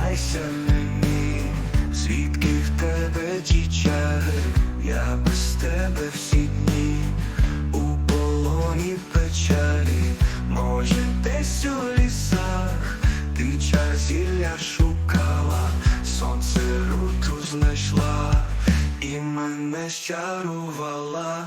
Спинайся мені, звідки в тебе дічаги, я без тебе всі дні у полоні печалі, може, десь у лісах, ти чар зілля шукала, сонце руту знайшла і мене щарувала.